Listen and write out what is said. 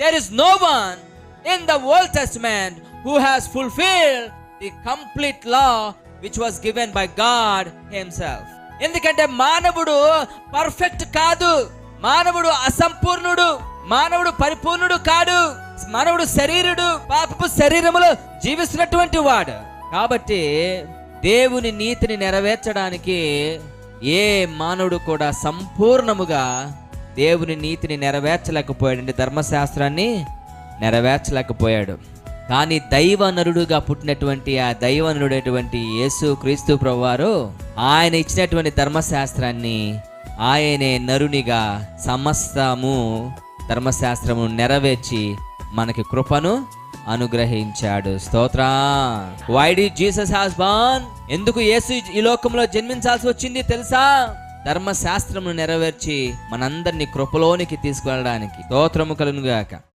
There is no one in the old testament who has fulfilled the complete law which was given by God himself ఎందుకంటే మానవుడు perfect కాదు. మానవుడు అసంపూర్ణుడు. మానవుడు పరిపూర్ణుడు కాడు. మానవుడు శరీరుడు పాపపు శరీరములో జీవిస్తున్నటువంటి వాడు. కాబట్టి దేవుని నీతిని నెరవేర్చడానికి ఏ మానవుడు కూడా సంపూర్ణముగా దేవుని నీతిని నెరవేర్చలేకపోయాడంటే ధర్మశాస్త్రాన్ని నెరవేర్చలేకపోయాడు. కానీ దైవ నరుడుగా పుట్టినటువంటి ఆ దైవ నరుడైనటువంటి యేసు క్రీస్తు ప్రభువారు ఆయన ఇచ్చినటువంటి ధర్మశాస్త్రాన్ని ఆయనే నరునిగా సమస్తము ధర్మశాస్త్రము నెరవేర్చి మనకి కృపను అనుగ్రహించాడు. స్తోత్ర. Why the Jesus has born ఎందుకు యేసు ఈ లోకంలో జన్మించాల్సి వచ్చింది తెలుసా? ధర్మశాస్త్రమును నెరవేర్చి మనందరినీ కృపలోనికి తీసుకువెళ్ళడానికి స్తోత్రము కలుగుగాక